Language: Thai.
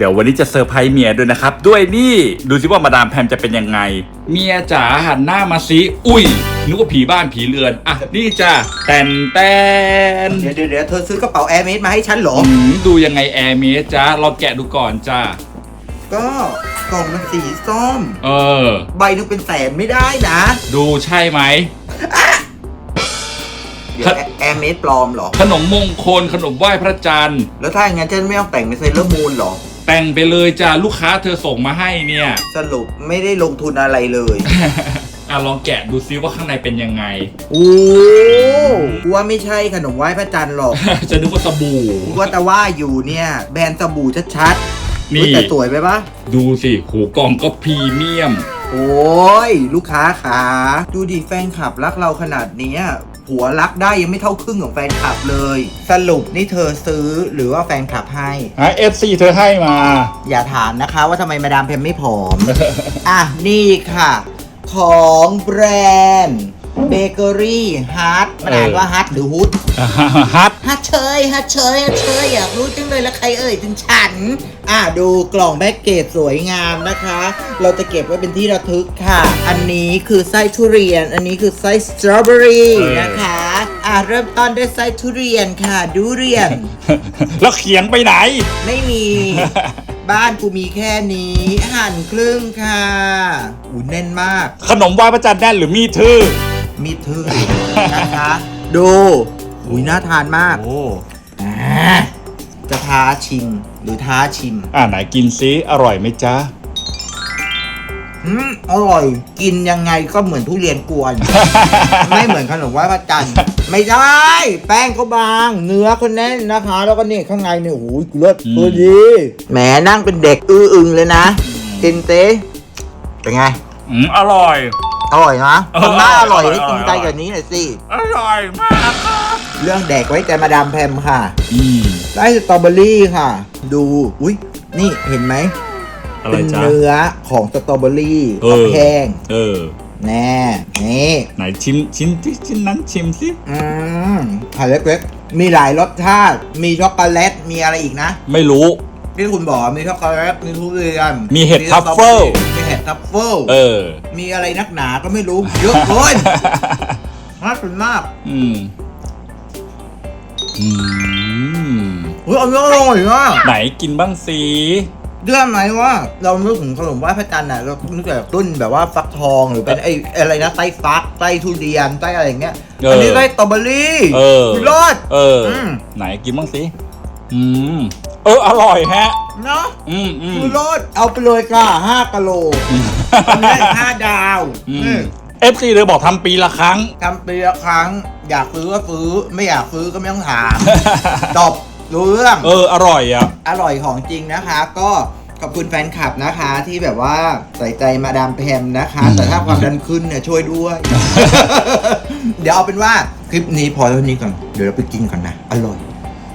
เดี๋ยววันนี้จะเซอร์ไพรส์เมียด้วยนะครับ ด้วยนี่ดูสิว่ามาดามแพมจะเป็นยังไง เมียจ๋าหันหน้ามาสิอุ้ยนึกว่าผีบ้านผีเรือน อะ นี่จ้ะแตนแตนเดี๋ยวเดี๋ยวเดี๋ยวเธอซื้อกระเป๋าแอร์เมสมาให้ฉันเหรอ อืมดูยังไงแอร์เมสจ้าเราแกะดูก่อนจ้าก็กล่องมันสีส้ม เออ ใบหนึงเป็นแสนไม่ได้นะ ดูใช่ไหม เดี๋ยวแอร์เมสปลอมเหรอ ขนมมงคลขนมไหว้พระจันทร์ แล้วถ้าอย่างนั้นฉันไม่ต้องแต่งเป็นเซเลอร์มูนเหรอ แต่งไปเลยจ้าลูกค้าเธอส่งมาให้เนี่ย สรุปไม่ได้ลงทุนอะไรเลยอะลองแกะดูซิว่าข้างในเป็นยังไง โอ้กูว่าไม่ใช่ขนมไหว้พระจันทร์หรอกจะนึกว่าสบู่กูว่าแต่ว่าอยู่เนี่ย แบรนด์สบู่ชัดๆนี่อุ๊ยแต่สวยไปปะดูสิหูกล่องก็พรีเมียม โอ้ย ลูกค้าขาดูดิแฟนคลับรักเราขนาดเนี้ยผัวรักได้ยังไม่เท่าครึ่งของแฟนคลับเลย สรุปนี่เธอซื้อหรือว่าแฟนคลับให้ฮะ FC เธอให้มา อย่าถามนะคะว่าทำไมมาดามเพมไม่ผอม อะ นี่ค่ะ ของแบรนด์ เบเกอรี่ฮัทมันอ่านว่าฮัทหรือฮุดฮัทฮัทเชยฮัทเชยฮัทเชยอยากรู้จังเลยแล้วใครเอ่ยถึงฉัน อะดูกล่องแพ็กเกจสวยงามนะคะ เราจะเก็บไว้เป็นที่ระทึกค่ะ อันนี้คือไส้ทุเรียน อันนี้คือไส้สตรอเบอรี่นะคะ อะเริ่มต้นด้วยไส้ทุเรียนค่ะ ดูเรียน แล้วเขียงไปไหน ไม่มี บ้านกูมีแค่นี้ หั่นครึ่งค่ะอูแน่นมาก ขนมไหว้พระจันทร์แน่นหรือมีดทื่อ มีทื่อนะคะ ดูอุ้ยน่าทานมากโอ้อ่าจะท้าชิมหรือท้าชิม อ่าไหนกินซิอร่อยไหมจ๊ะอืมอร่อย กินยังไงก็เหมือนทุเรียนกวน ไม่เหมือนขนมไหว้พระจันทร์ไม่ได้ แป้งก็บาง เนื้อก็แน่นนะคะ แล้วก็นี่ข้างในเนี่ยโอ้ยเลิศอืมตัวดีแหมนั่งเป็นเด็กอื้ออึงเลยนะกินเต้เป็นไง อืมอร่อย อร่อยนะเออทำหน้าอร่อยอร่อยให้กินอร่อยใจกว่านี้หน่อยสิ อร่อยมากครับเรื่องแดกไว้ใจมาดามแพมค่ะ อืมได้สตรอเบอรี่ค่ะ ดู อุ้ยนี่เห็นไหม อะไรเป็นจ๊ะ เนื้อของสตรอเบอรี่เอกับอแห้งเออ แน่นี่ ไหนชิมชิ้นที่ชิ้นนั้นชิมสิ อืมผัดเล็กๆ มีหลายรสชาติ มีช็อกโกแลต มีอะไรอีกนะ ไม่รู้ ที่คุณบอกมีช็อกโกแลต มีทุเรียนมีเห็ดสตรอทัฟเฟิล มี เห็ดทัฟเฟิลเออ มีอะไรนักหนาก็ไม่รู้ เยอะเกินน่าสนมากอืมอืมเฮ้ยอันนี้อร่อยมากไหนกินบ้างสิเรื่องไหมว่าเรานึกถึงขนมไหว้พระจันทร์น่ะเรานึกถึงรุ่นแบบว่าฟักทองหรือเป็นไอ้อะไรนะไส้ฟักไส้ทุเรียนไส้อะไรอย่างเงี้ยเอออัอันนี้ไส้สตรอเบอรี่เออรอดเอออมไหนกินบ้างสิอืม เอออร่อยแฮะ เนาะอืมอืม คือรอดเอาไปเลยค่ะห้ากะโลอันนี้ห้าดาวอืนี่มเอฟซีเลยบอกทำปีละครั้ง ทำปีละครั้ง อยากซื้อก็ซื้อ ไม่อยากซื้อก็ไม่ต้องถาม จบรู้เรื่อง เออ อร่อยอะ อร่อยของจริงนะคะ ก็ขอบคุณแฟนคลับนะคะ ที่แบบว่าใส่ใจมาดามแพมนะคะอืมแต่ถ้าความดันขึ้นเนี่ยช่วยด้วย เดี๋ยวเอาเป็นว่า คลิปนี้พอเท่านี้ก่อน เดี๋ยวเราไปกินก่อนนะ อร่อย